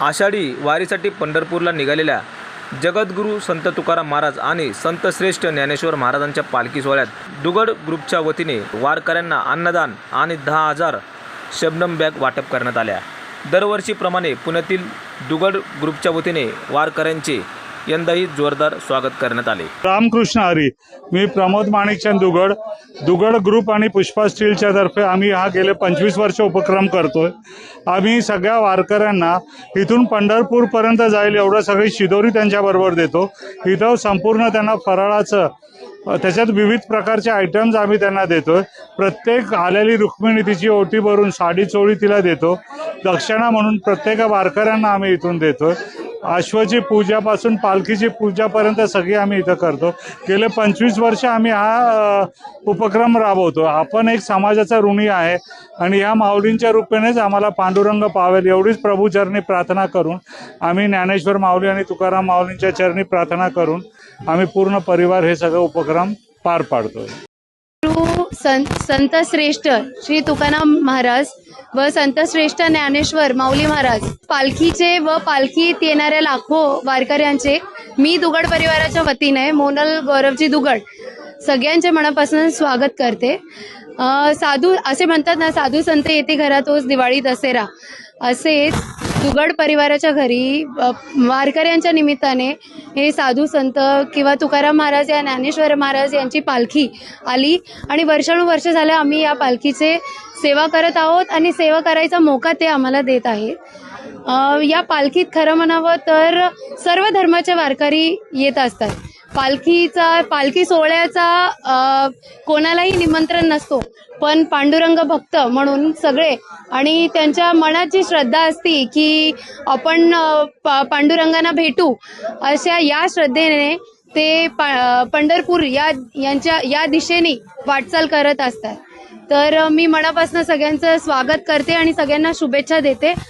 आषाढी वारीसाठी पंढरपूरला निघालेल्या जगद्गुरू संत तुकाराम महाराज आणि संत श्रेष्ठ ज्ञानेश्वर महाराजांच्या पालखी सोहळ्यात दुगड ग्रुपच्या वतीने वारकऱ्यांना अन्नदान आणि दहा हजार शबनम बॅग वाटप करण्यात आल्या. दरवर्षीप्रमाणे पुण्यातील दुगड ग्रुपच्या वतीने वारकऱ्यांचे यंदाही जोरदार स्वागत करण्यात आले. रामकृष्ण हरी मी प्रमोद माणिकचंद दुगड. दुगड ग्रुप आणि पुष्पा स्टीलच्या तर्फे आम्ही हा गेले पंचवीस वर्ष उपक्रम करतोय. आम्ही सगळ्या वारकऱ्यांना इथून पंढरपूरपर्यंत जाईल एवढं सगळी शिदोरी त्यांच्याबरोबर देतो. इथं संपूर्ण त्यांना फराळाचं त्याच्यात विविध प्रकारचे आयटम्स आम्ही त्यांना देतोय. प्रत्येक आलेली रुक्मिणी तिची ओटी भरून साडी चोळी तिला देतो. दक्षिणा म्हणून प्रत्येक वारकऱ्यांना आम्ही इथून देतोय. अश्वची पूजापासून पालखीची पूजापर्यंत सगळी आम्ही इथं करतो. गेले पंचवीस वर्ष आम्ही हा उपक्रम राबवतो. आपण एक समाजाचा ऋणी आहे आणि ह्या माऊलींच्या रूपेनेच आम्हाला पांडुरंग पावेल एवढीच प्रभूचरणी प्रार्थना करून आम्ही ज्ञानेश्वर माऊली आणि तुकाराम माऊलींच्या चरणी प्रार्थना करून आम्ही पूर्ण परिवार हे सगळं उपक्रम पार पाडतोय. संत संत श्रेष्ठ श्री तुकाराम महाराज व संत श्रेष्ठ ज्ञानेश्वर माऊली महाराज. पालखीचे व पालखीत येणाऱ्या लाखो वारकऱ्यांचे मी दुगड परिवाराच्या वतीने मोनल गौरवजी दुगड सगळ्यांचे मनापासून स्वागत करते. साधू असे म्हणतात ना साधू संत येते घरातोच दिवाळी दसेरा. असेच दुगड परिवाराच्या घरी वारकऱ्यांच्या निमित्ताने हे साधू संत किंवा तुकाराम महाराज या ज्ञानेश्वर महाराज यांची पालखी आली. आणि वर्षानुवर्ष झालं आम्ही या पालखीचे सेवा करत आहोत आणि सेवा करायचा मोका ते आम्हाला देत आहेत. या पालखीत खरं म्हणावं तर सर्व धर्माचे वारकरी येत असतात. पालखीचा पालखी सोहळ्याचा कोणालाही निमंत्रण नसतो. पण पांडुरंग भक्त म्हणून सगळे आणि त्यांच्या मनात जी श्रद्धा असती की आपण पांडुरंगांना भेटू अशा या श्रद्धेने ते पंढरपूर या यांच्या या दिशेने वाटचाल करत असतात. तर मी मनापासून सगळ्यांचं स्वागत करते आणि सगळ्यांना शुभेच्छा देते.